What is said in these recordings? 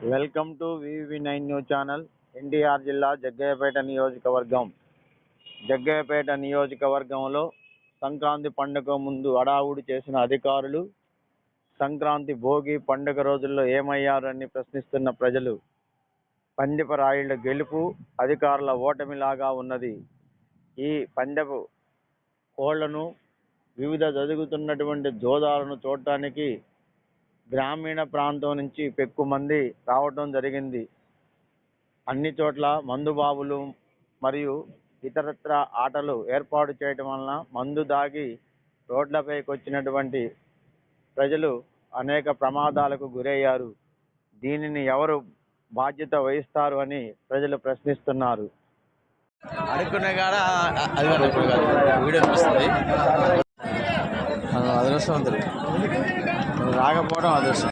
Welcome to VV nine news channel NTR జిల్లా జగ్గయ్యపేట నియోజకవర్గం. జగ్గయ్యపేట నియోజకవర్గంలో సంక్రాంతి పండుగ ముందు అడావుడి చేసిన అధికారులు సంక్రాంతి భోగి పండుగ రోజుల్లో ఏమయ్యారని ప్రశ్నిస్తున్న ప్రజలు పందెపు గెలుపు అధికారుల ఓటమిలాగా ఉన్నది. ఈ పందెపు కోళ్ళను వివిధ జరుగుతున్నటువంటి జోదాలను చూడటానికి గ్రామీణ ప్రాంతం నుంచి పెక్కు మంది రావటం జరిగింది. అన్ని చోట్ల మందుబాబులు మరియు ఇతరత్ర ఆటలు ఏర్పాటు చేయటం వలన మందు దాగి రోడ్లపైకి వచ్చినటువంటి ప్రజలు అనేక ప్రమాదాలకు గురయ్యారు. దీనిని ఎవరు బాధ్యత వహిస్తారు అని ప్రజలు ప్రశ్నిస్తున్నారు. అడుక్కునే కాడ వీడియో రాకపోవడం అదృష్టం.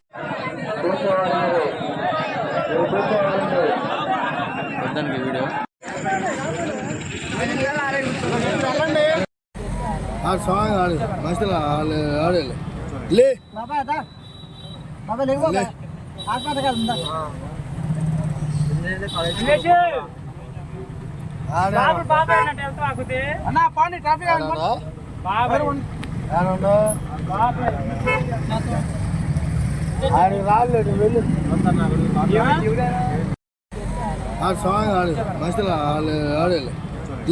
వద్దానికి వీడియో. ఆ సాంగ్ ఆడు మస్తు ఆడాలి లే. బాబా బాబా లేవు బాబా ఆత్మహత్య కాదు అన్న పాండి ట్రాఫిక్ ఆడు రాలేదు వెళ్ళు. ఆ సాంగ్ ఆడు మస్తు ఆడాలి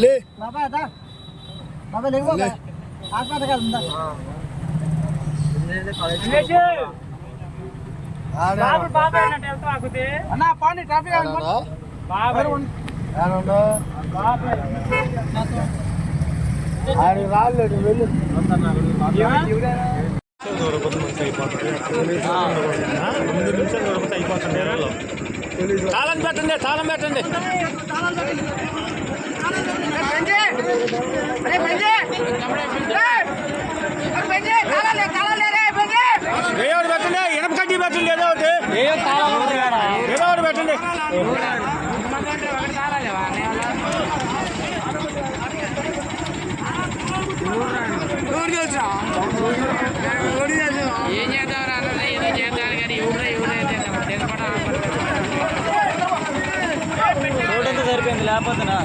లే. బాబా దా. బాబా లేవు బాబా ఆత్మహత్య కాదు మంచి అయిపోతుంది పాండి ట్రాఫిక్ ఆడు అయిపోతుంది వెళ్ళు తాళం పెట్టండి తాళం పెట్టండి ఏడు పెట్టండి ఇనప కడ్డీ పెట్టండి ఏదో ఒకటి ఏదో ఒకటి పెట్టండి லேபத்துண்ணா